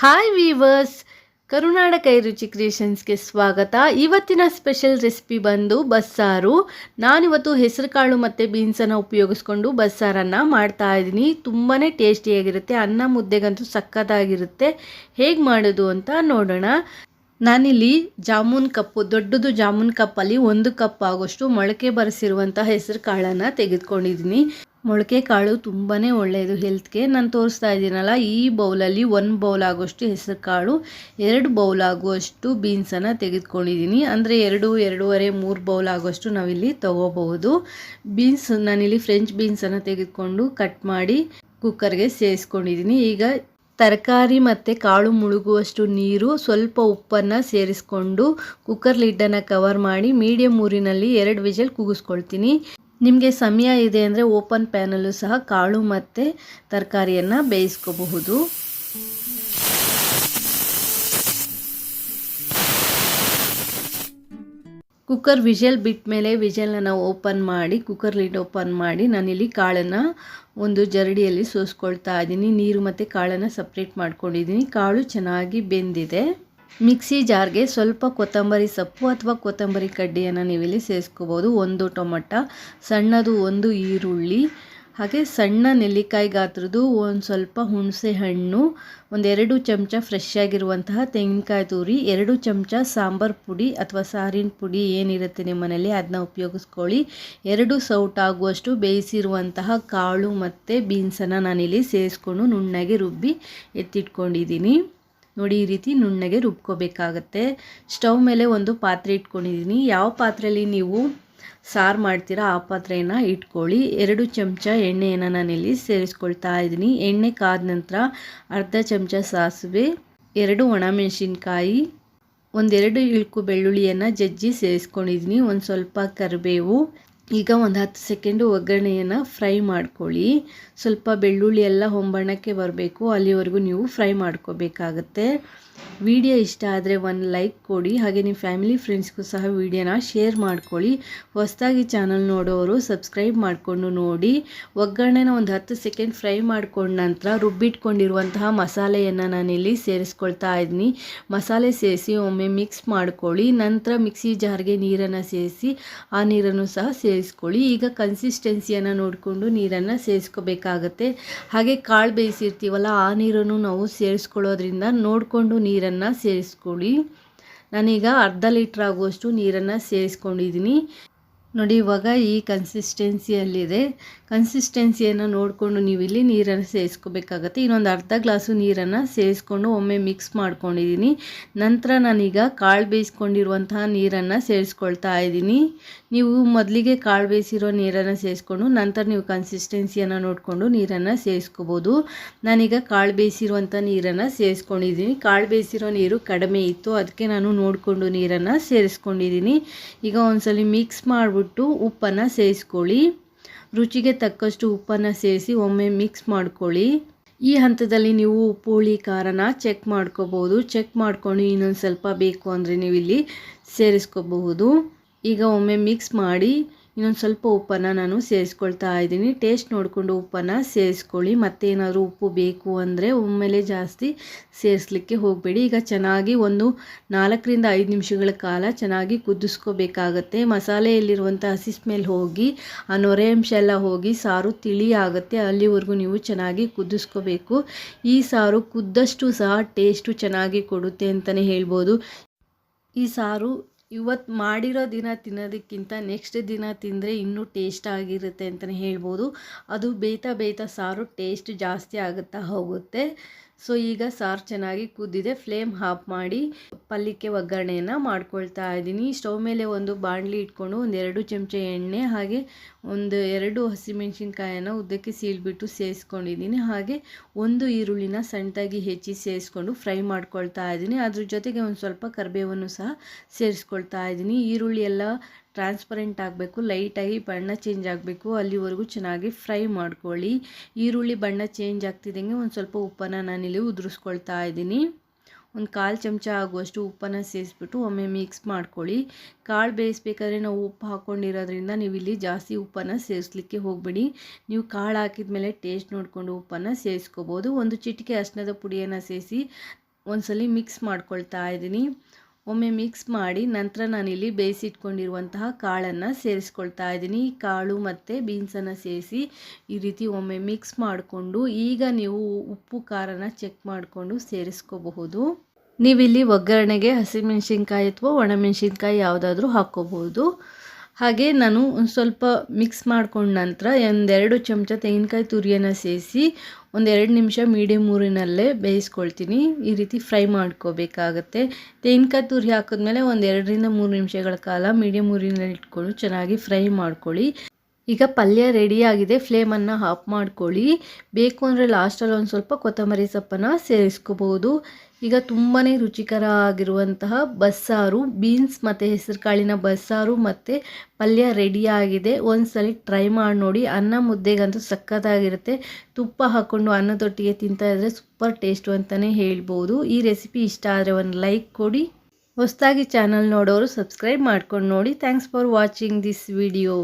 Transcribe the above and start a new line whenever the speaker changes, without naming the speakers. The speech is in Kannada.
ಹಾಯ್ ವೀವರ್ಸ್ ಕರುನಾಡ ಕೈರುಚಿ ಕ್ರಿಯೇಷನ್ಸ್ಗೆ ಸ್ವಾಗತ. ಇವತ್ತಿನ ಸ್ಪೆಷಲ್ ರೆಸಿಪಿ ಬಂದು ಬಸ್ಸಾರು. ನಾನಿವತ್ತು ಹೆಸರುಕಾಳು ಮತ್ತು ಬೀನ್ಸನ್ನು ಉಪಯೋಗಿಸ್ಕೊಂಡು ಬಸ್ಸಾರನ್ನು ಮಾಡ್ತಾ ಇದ್ದೀನಿ. ತುಂಬಾ ಟೇಸ್ಟಿಯಾಗಿರುತ್ತೆ. ಅನ್ನ ಮುದ್ದೆಗಂತೂ ಸಕ್ಕತ್ತಾಗಿರುತ್ತೆ. ಹೇಗೆ ಮಾಡೋದು ಅಂತ ನೋಡೋಣ. ನಾನಿಲ್ಲಿ ಜಾಮೂನ್ ಕಪ್ಪು, ದೊಡ್ಡದು ಜಾಮೂನ್ ಕಪ್ಪಲ್ಲಿ ಒಂದು ಕಪ್ ಆಗೋಷ್ಟು ಮೊಳಕೆ ಬರೆಸಿರುವಂಥ ಹೆಸರು ಕಾಳನ್ನು ತೆಗೆದುಕೊಂಡಿದ್ದೀನಿ. ಮೊಳಕೆ ಕಾಳು ತುಂಬಾ ಒಳ್ಳೆಯದು ಹೆಲ್ತ್ಗೆ ನಾನು ತೋರಿಸ್ತಾ ಇದ್ದೀನಲ್ಲ, ಈ ಬೌಲಲ್ಲಿ ಒಂದು ಬೌಲ್ ಆಗೋಷ್ಟು ಹೆಸರು ಕಾಳು, ಎರಡು ಬೌಲ್ ಆಗುವಷ್ಟು ಬೀನ್ಸನ್ನು ತೆಗೆದುಕೊಂಡಿದ್ದೀನಿ. ಅಂದರೆ ಎರಡು, ಎರಡೂವರೆ, ಮೂರು ಬೌಲ್ ಆಗೋಷ್ಟು ನಾವಿಲ್ಲಿ ತೊಗೋಬಹುದು. ಬೀನ್ಸ್ ನಾನಿಲ್ಲಿ ಫ್ರೆಂಚ್ ಬೀನ್ಸನ್ನು ತೆಗೆದುಕೊಂಡು ಕಟ್ ಮಾಡಿ ಕುಕ್ಕರ್ಗೆ ಸೇರಿಸ್ಕೊಂಡಿದ್ದೀನಿ. ಈಗ ತರಕಾರಿ ಮತ್ತು ಕಾಳು ಮುಳುಗುವಷ್ಟು ನೀರು, ಸ್ವಲ್ಪ ಉಪ್ಪನ್ನು ಸೇರಿಸ್ಕೊಂಡು ಕುಕ್ಕರ್ ಲಿಡ್ಡನ್ನು ಕವರ್ ಮಾಡಿ ಮೀಡಿಯಮ್ ಊರಿನಲ್ಲಿ ಎರಡು ವಿಜಲ್ ಕೂಗಿಸ್ಕೊಳ್ತೀನಿ ನಿಮಗೆ ಸಮಯ ಇದೆ ಅಂದರೆ ಓಪನ್ ಪ್ಯಾನಲ್ಲೂ ಸಹ ಕಾಳು ಮತ್ತು ತರಕಾರಿಯನ್ನು ಬೇಯಿಸ್ಕೋಬಹುದು. ಕುಕ್ಕರ್ ವಿಜಲ್ ಬಿಟ್ಟ ಮೇಲೆ ವಿಜಲ್ನ ನಾವು ಓಪನ್ ಮಾಡಿ, ಕುಕ್ಕರ್ ಲಿಡ್ ಓಪನ್ ಮಾಡಿ ನಾನಿಲ್ಲಿ ಕಾಳನ್ನು ಒಂದು ಜರಡಿಯಲ್ಲಿ ಸೋಸ್ಕೊಳ್ತಾ ಇದ್ದೀನಿ. ನೀರು ಮತ್ತು ಕಾಳನ್ನು ಸಪ್ರೇಟ್ ಮಾಡ್ಕೊಂಡಿದ್ದೀನಿ. ಕಾಳು ಚೆನ್ನಾಗಿ ಬೆಂದಿದೆ. ಮಿಕ್ಸಿ ಜಾರ್ಗೆ ಸ್ವಲ್ಪ ಕೊತ್ತಂಬರಿ ಸೊಪ್ಪು ಅಥವಾ ಕೊತ್ತಂಬರಿ ಕಡ್ಡಿಯನ್ನು ನೀವಿಲ್ಲಿ ಸೇರಿಸ್ಕೋಬೋದು. ಒಂದು ಟೊಮಟ, ಸಣ್ಣದು ಒಂದು ಈರುಳ್ಳಿ, ಹಾಗೆ ಸಣ್ಣ ನೆಲ್ಲಿಕಾಯಿ ಗಾತ್ರದ್ದು ಒಂದು ಸ್ವಲ್ಪ ಹುಣಸೆ ಹಣ್ಣು, ಒಂದೆರಡು ಚಮಚ ಫ್ರೆಶ್ ಆಗಿರುವಂತಹ ತೆಂಗಿನಕಾಯಿ ತುರಿ, ಎರಡು ಚಮಚ ಸಾಂಬಾರು ಪುಡಿ ಅಥವಾ ಸಾರಿನ ಪುಡಿ ಏನಿರುತ್ತೆ ನಿಮ್ಮ ಮನೇಲಿ ಅದನ್ನ ಉಪಯೋಗಿಸ್ಕೊಳ್ಳಿ. ಎರಡು ಸೌಟ್ ಆಗುವಷ್ಟು ಬೇಯಿಸಿರುವಂತಹ ಕಾಳು ಮತ್ತು ಬೀನ್ಸನ್ನು ನಾನಿಲ್ಲಿ ಸೇರಿಸ್ಕೊಂಡು ನುಣ್ಣಗೆ ರುಬ್ಬಿ ಎತ್ತಿಟ್ಕೊಂಡಿದ್ದೀನಿ. ನೋಡಿ ಈ ರೀತಿ ನುಣ್ಣಗೆ ರುಬ್ಕೋಬೇಕಾಗತ್ತೆ. ಸ್ಟವ್ ಮೇಲೆ ಒಂದು ಪಾತ್ರೆ ಇಟ್ಕೊಂಡಿದ್ದೀನಿ. ಯಾವ ಪಾತ್ರೆಯಲ್ಲಿ ನೀವು ಸಾರು ಮಾಡ್ತೀರಾ ಆ ಪಾತ್ರೆಯನ್ನು ಇಟ್ಕೊಳ್ಳಿ. ಎರಡು ಚಮಚ ಎಣ್ಣೆಯನ್ನು ನಾನಿಲ್ಲಿ ಸೇರಿಸ್ಕೊಳ್ತಾ ಇದ್ದೀನಿ. ಎಣ್ಣೆ ಕಾದ ನಂತರ ಅರ್ಧ ಚಮಚ ಸಾಸಿವೆ, ಎರಡು ಒಣಮೆಣಸಿನ್ಕಾಯಿ, ಒಂದೆರಡು ಇಳುಕು ಬೆಳ್ಳುಳ್ಳಿಯನ್ನು ಜಜ್ಜಿ ಸೇರಿಸ್ಕೊಂಡಿದ್ದೀನಿ. ಒಂದು ಸ್ವಲ್ಪ ಕರಿಬೇವು ಈಗ ಒಂದು ಹತ್ತು ಸೆಕೆಂಡು ಒಗ್ಗರಣೆಯನ್ನು ಫ್ರೈ ಮಾಡ್ಕೊಳ್ಳಿ. ಸ್ವಲ್ಪ ಬೆಳ್ಳುಳ್ಳಿ ಎಲ್ಲ ಹೊಂಬಣ್ಣಕ್ಕೆ ಬರಬೇಕು. ಅಲ್ಲಿವರೆಗೂ ನೀವು ಫ್ರೈ ಮಾಡ್ಕೋಬೇಕಾಗತ್ತೆ. ವಿಡಿಯೋ ಇಷ್ಟ ಆದರೆ ಒಂದು ಲೈಕ್ ಕೊಡಿ. ಹಾಗೆ ನಿಮ್ಮ ಫ್ಯಾಮಿಲಿ ಫ್ರೆಂಡ್ಸ್ಗೂ ಸಹ ವಿಡಿಯೋನ ಶೇರ್ ಮಾಡ್ಕೊಳ್ಳಿ. ಹೊಸದಾಗಿ ಚಾನಲ್ ನೋಡೋರು ಸಬ್ಸ್ಕ್ರೈಬ್ ಮಾಡಿಕೊಂಡು ನೋಡಿ. ಒಗ್ಗರಣೆನ ಒಂದು ಹತ್ತು ಸೆಕೆಂಡ್ ಫ್ರೈ ಮಾಡ್ಕೊಂಡ ನಂತರ ರುಬ್ಬಿಟ್ಕೊಂಡಿರುವಂತಹ ಮಸಾಲೆಯನ್ನು ನಾನಿಲ್ಲಿ ಸೇರಿಸ್ಕೊಳ್ತಾ ಇದ್ದೀನಿ ಮಸಾಲೆ ಸೇರಿಸಿ ಒಮ್ಮೆ ಮಿಕ್ಸ್ ಮಾಡ್ಕೊಳ್ಳಿ. ನಂತರ ಮಿಕ್ಸಿ ಜಾರ್ಗೆ ನೀರನ್ನು ಸೇರಿಸಿ ಆ ನೀರನ್ನು ಸಹ ಸೇರಿಸ್ಕೊಳ್ಳಿ ಈಗ ಕನ್ಸಿಸ್ಟೆನ್ಸಿಯನ್ನು ನೋಡಿಕೊಂಡು ನೀರನ್ನು ಸೇರಿಸ್ಕೋಬೇಕಾಗತ್ತೆ ಹಾಗೆ ಕಾಳು ಬೇಯಿಸಿರ್ತೀವಲ್ಲ, ಆ ನೀರನ್ನು ನಾವು ಸೇರಿಸ್ಕೊಳ್ಳೋದ್ರಿಂದ ನೋಡಿಕೊಂಡು ನೀರನ್ನು ಸೇರಿಸ್ಕೊಳ್ಳಿ. ನಾನೀಗ ಅರ್ಧ ಲೀಟ್ರ್ ಆಗುವಷ್ಟು ನೀರನ್ನು ಸೇರಿಸ್ಕೊಂಡಿದ್ದೀನಿ. ನೋಡಿ, ಇವಾಗ ಈ ಕನ್ಸಿಸ್ಟೆನ್ಸಿಯಲ್ಲಿದೆ ಕನ್ಸಿಸ್ಟೆನ್ಸಿಯನ್ನು ನೋಡಿಕೊಂಡು ನೀವು ಇಲ್ಲಿ ನೀರನ್ನು ಸೇರಿಸ್ಕೋಬೇಕಾಗತ್ತೆ ಇನ್ನೊಂದು ಅರ್ಧ ಗ್ಲಾಸು ನೀರನ್ನು ಸೇರಿಸ್ಕೊಂಡು ಒಮ್ಮೆ ಮಿಕ್ಸ್ ಮಾಡ್ಕೊಂಡಿದ್ದೀನಿ. ನಂತರ ನಾನೀಗ ಕಾಳು ಬೇಯಿಸ್ಕೊಂಡಿರುವಂತಹ ನೀರನ್ನು ಸೇರಿಸ್ಕೊಳ್ತಾ ಇದ್ದೀನಿ. ನೀವು ಮೊದಲಿಗೆ ಕಾಳು ಬೇಯಿಸಿರೋ ನೀರನ್ನು ಸೇರಿಸ್ಕೊಂಡು ನಂತರ ನೀವು ಕನ್ಸಿಸ್ಟೆನ್ಸಿಯನ್ನು ನೋಡಿಕೊಂಡು ನೀರನ್ನು ಸೇರಿಸ್ಕೋಬೋದು ನಾನೀಗ ಕಾಳು ಬೇಯಿಸಿರುವಂಥ ನೀರನ್ನು ಸೇರಿಸ್ಕೊಂಡಿದ್ದೀನಿ ಕಾಳು ಬೇಯಿಸಿರೋ ನೀರು ಕಡಿಮೆ ಇತ್ತು, ಅದಕ್ಕೆ ನಾನು ನೋಡಿಕೊಂಡು ನೀರನ್ನು ಸೇರಿಸ್ಕೊಂಡಿದ್ದೀನಿ. ಈಗ ಒಂದ್ಸಲ ಮಿಕ್ಸ್ ಮಾಡಿಬಿಟ್ಟು ಉಪ್ಪನ್ನು ಸೇರಿಸ್ಕೊಳ್ಳಿ ರುಚಿಗೆ ತಕ್ಕಷ್ಟು ಉಪ್ಪನ್ನು ಸೇರಿಸಿ ಒಮ್ಮೆ ಮಿಕ್ಸ್ ಮಾಡ್ಕೊಳ್ಳಿ. ಈ ಹಂತದಲ್ಲಿ ನೀವು ಉಪ್ಪು ಹುಳಿ ಖಾರನ ಚೆಕ್ ಮಾಡ್ಕೋಬೋದು. ಚೆಕ್ ಮಾಡ್ಕೊಂಡು ಇನ್ನೊಂದು ಸ್ವಲ್ಪ ಬೇಕು ಅಂದರೆ ನೀವು ಇಲ್ಲಿ ಸೇರಿಸ್ಕೋಬಹುದು. ಈಗ ಒಮ್ಮೆ ಮಿಕ್ಸ್ ಮಾಡಿ ಇನ್ನೊಂದು ಸ್ವಲ್ಪ ಉಪ್ಪನ್ನು ನಾನು ಸೇರಿಸ್ಕೊಳ್ತಾ ಇದ್ದೀನಿ. ಟೇಸ್ಟ್ ನೋಡಿಕೊಂಡು ಉಪ್ಪನ್ನು ಸೇರಿಸ್ಕೊಳ್ಳಿ. ಮತ್ತೇನಾದರೂ ಉಪ್ಪು ಬೇಕು ಅಂದರೆ ಒಮ್ಮೆಲೆ ಜಾಸ್ತಿ ಸೇರಿಸ್ಲಿಕ್ಕೆ ಹೋಗಬೇಡಿ. ಈಗ ಚೆನ್ನಾಗಿ ಒಂದು ನಾಲ್ಕರಿಂದ ಐದು ನಿಮಿಷಗಳ ಕಾಲ ಚೆನ್ನಾಗಿ ಕುದಿಸ್ಕೋಬೇಕಾಗತ್ತೆ. ಮಸಾಲೆಯಲ್ಲಿರುವಂಥ ಹಸಿ ಸ್ಮೆಲ್ ಹೋಗಿ, ಆ ನೊರೆ ಅಂಶ ಎಲ್ಲ ಹೋಗಿ, ಸಾರು ತಿಳಿ ಆಗುತ್ತೆ. ಅಲ್ಲಿವರೆಗೂ ನೀವು ಚೆನ್ನಾಗಿ ಕುದಿಸ್ಕೋಬೇಕು. ಈ ಸಾರು ಕುದ್ದಷ್ಟು ಸಹ ಟೇಸ್ಟು ಚೆನ್ನಾಗಿ ಕೊಡುತ್ತೆ ಅಂತಲೇ ಹೇಳ್ಬೋದು. ಈ ಸಾರು ಇವತ್ತು ಮಾಡಿರೋ ದಿನ ತಿನ್ನೋದಕ್ಕಿಂತ ನೆಕ್ಸ್ಟ್ ದಿನ ತಿಂದರೆ ಇನ್ನೂ ಟೇಸ್ಟ್ ಆಗಿರುತ್ತೆ ಅಂತಲೇ ಹೇಳ್ಬೋದು. ಅದು ಬೇಯ್ತಾ ಬೇಯ್ತಾ ಸಾರು ಟೇಸ್ಟ್ ಜಾಸ್ತಿ ಆಗುತ್ತಾ ಹೋಗುತ್ತೆ. ಸೊ ಈಗ ಸಾರು ಚೆನ್ನಾಗಿ ಕುದ್ದಿದೆ ಫ್ಲೇಮ್ ಹಾಫ್ ಮಾಡಿ ಪಲ್ಯಕ್ಕೆ ಒಗ್ಗರಣೆಯನ್ನು ಮಾಡ್ಕೊಳ್ತಾ ಇದ್ದೀನಿ. ಸ್ಟವ್ ಮೇಲೆ ಒಂದು ಬಾಣಲಿ ಇಟ್ಕೊಂಡು ಒಂದು ಎರಡು ಚಮಚ ಎಣ್ಣೆ, ಹಾಗೆ ಒಂದು ಎರಡು ಹಸಿಮೆಣಸಿನ್ಕಾಯನ್ನು ಉದ್ದಕ್ಕೆ ಸೀಳ್ಬಿಟ್ಟು ಸೇರಿಸ್ಕೊಂಡಿದ್ದೀನಿ ಹಾಗೆ ಒಂದು ಈರುಳ್ಳಿನ ಸಣ್ಣದಾಗಿ ಹೆಚ್ಚಿ ಸೇರಿಸ್ಕೊಂಡು ಫ್ರೈ ಮಾಡ್ಕೊಳ್ತಾ ಇದ್ದೀನಿ. ಅದ್ರ ಜೊತೆಗೆ ಒಂದು ಸ್ವಲ್ಪ ಕರಿಬೇವನ್ನು ಸಹ ಸೇರಿಸ್ಕೊಳ್ತಾ ಇದ್ದೀನಿ. ಈರುಳ್ಳಿ ಎಲ್ಲ ಟ್ರಾನ್ಸ್ಪರೆಂಟ್ ಆಗಬೇಕು ಲೈಟಾಗಿ ಬಣ್ಣ ಚೇಂಜ್ ಆಗಬೇಕು, ಅಲ್ಲಿವರೆಗೂ ಚೆನ್ನಾಗಿ ಫ್ರೈ ಮಾಡ್ಕೊಳ್ಳಿ. ಈರುಳ್ಳಿ ಬಣ್ಣ ಚೇಂಜ್ ಆಗ್ತಿದ್ದಂಗೆ ಒಂದು ಸ್ವಲ್ಪ ಉಪ್ಪನ್ನು ನಾನಿಲ್ಲಿ ಉದುರಿಸ್ಕೊಳ್ತಾ ಇದ್ದೀನಿ. ಒಂದು ಕಾಲು ಚಮಚ ಆಗುವಷ್ಟು ಉಪ್ಪನ್ನು ಸೇರಿಸ್ಬಿಟ್ಟು ಒಮ್ಮೆ ಮಿಕ್ಸ್ ಮಾಡ್ಕೊಳ್ಳಿ. ಕಾಳು ಬೇಯಿಸ್ಬೇಕಾದ್ರೆ ನಾವು ಉಪ್ಪು ಹಾಕ್ಕೊಂಡಿರೋದ್ರಿಂದ ನೀವು ಇಲ್ಲಿ ಜಾಸ್ತಿ ಉಪ್ಪನ್ನು ಸೇರಿಸ್ಲಿಕ್ಕೆ ಹೋಗಬೇಡಿ. ನೀವು ಕಾಳು ಹಾಕಿದ ಮೇಲೆ ಟೇಸ್ಟ್ ನೋಡಿಕೊಂಡು ಉಪ್ಪನ್ನು ಸೇರಿಸ್ಕೋಬೋದು ಒಂದು ಚಿಟಿಕೆ ಅರಿಶಿನದ ಪುಡಿಯನ್ನು ಸೇರಿಸಿ ಒಂದ್ಸಲಿ ಮಿಕ್ಸ್ ಮಾಡ್ಕೊಳ್ತಾ ಇದ್ದೀನಿ. ಒಮ್ಮೆ ಮಿಕ್ಸ್ ಮಾಡಿ ನಂತರ ನಾನಿಲ್ಲಿ ಬೇಯಿಸಿಟ್ಕೊಂಡಿರುವಂತಹ ಕಾಳನ್ನು ಸೇರಿಸ್ಕೊಳ್ತಾ ಇದ್ದೀನಿ. ಕಾಳು ಮತ್ತು ಬೀನ್ಸನ್ನು ಸೇರಿಸಿ ಈ ರೀತಿ ಒಮ್ಮೆ ಮಿಕ್ಸ್ ಮಾಡಿಕೊಂಡು ಈಗ ನೀವು ಉಪ್ಪು, ಖಾರನ ಚೆಕ್ ಮಾಡಿಕೊಂಡು ಸೇರಿಸ್ಕೋಬಹುದು. ನೀವಿಲ್ಲಿ ಒಗ್ಗರಣೆಗೆ ಹಸಿಮೆಣಸಿನ್ಕಾಯಿ ಅಥವಾ ಒಣಮೆಣಸಿನ್ಕಾಯಿ ಯಾವುದಾದ್ರೂ ಹಾಕ್ಕೋಬಹುದು. ಹಾಗೆ ನಾನು ಒಂದು ಸ್ವಲ್ಪ ಮಿಕ್ಸ್ ಮಾಡ್ಕೊಂಡ ನಂತರ ಒಂದೆರಡು ಚಮಚ ತೆಂಗಿನಕಾಯಿ ತುರಿಯನ್ನು ಸೇರಿಸಿ ಒಂದೆರಡು ನಿಮಿಷ ಮೀಡಿಯಮ್ ಊರಿನಲ್ಲೇ ಬೇಯಿಸ್ಕೊಳ್ತೀನಿ. ಈ ರೀತಿ ಫ್ರೈ ಮಾಡ್ಕೋಬೇಕಾಗತ್ತೆ. ತೆಂಗಿನಕಾಯಿ ತುರಿ ಹಾಕಿದ್ಮೇಲೆ ಒಂದೆರಡರಿಂದ ಮೂರು ನಿಮಿಷಗಳ ಕಾಲ ಮೀಡಿಯಮ್ ಊರಿನಲ್ಲಿ ಇಟ್ಕೊಂಡು ಚೆನ್ನಾಗಿ ಫ್ರೈ ಮಾಡ್ಕೊಳ್ಳಿ. ಈಗ ಪಲ್ಯ ರೆಡಿಯಾಗಿದೆ ಫ್ಲೇಮನ್ನು ಆಫ್ ಮಾಡ್ಕೊಳ್ಳಿ. ಬೇಕು ಅಂದರೆ ಲಾಸ್ಟಲ್ಲಿ ಒಂದು ಸ್ವಲ್ಪ ಕೊತ್ತಂಬರಿ ಸೊಪ್ಪನ್ನು ಸೇರಿಸ್ಕೋಬೋದು. ಈಗ ತುಂಬಾ ರುಚಿಕರ ಆಗಿರುವಂತಹ ಬಸ್ಸಾರು, ಬೀನ್ಸ್ ಮತ್ತು ಹೆಸರು ಕಾಳಿನ ಬಸ್ಸಾರು ಮತ್ತು ಪಲ್ಯ ರೆಡಿಯಾಗಿದೆ ಒಂದ್ಸಲಿ ಟ್ರೈ ಮಾಡಿ ನೋಡಿ. ಅನ್ನ ಮುದ್ದೆಗಂತೂ ಸಕ್ಕತ್ತಾಗಿರುತ್ತೆ ತುಪ್ಪ ಹಾಕ್ಕೊಂಡು ಅನ್ನದೊಟ್ಟಿಗೆ ತಿಂತಾ ಇದ್ದರೆ ಸೂಪರ್ ಟೇಸ್ಟು ಅಂತಲೇ ಹೇಳ್ಬೋದು. ಈ ರೆಸಿಪಿ ಇಷ್ಟ ಆದರೆ ಒಂದು ಲೈಕ್ ಕೊಡಿ. ಹೊಸದಾಗಿ ಚಾನಲ್ ನೋಡೋರು ಸಬ್ಸ್ಕ್ರೈಬ್ ಮಾಡ್ಕೊಂಡು ನೋಡಿ. Thanks for watching this video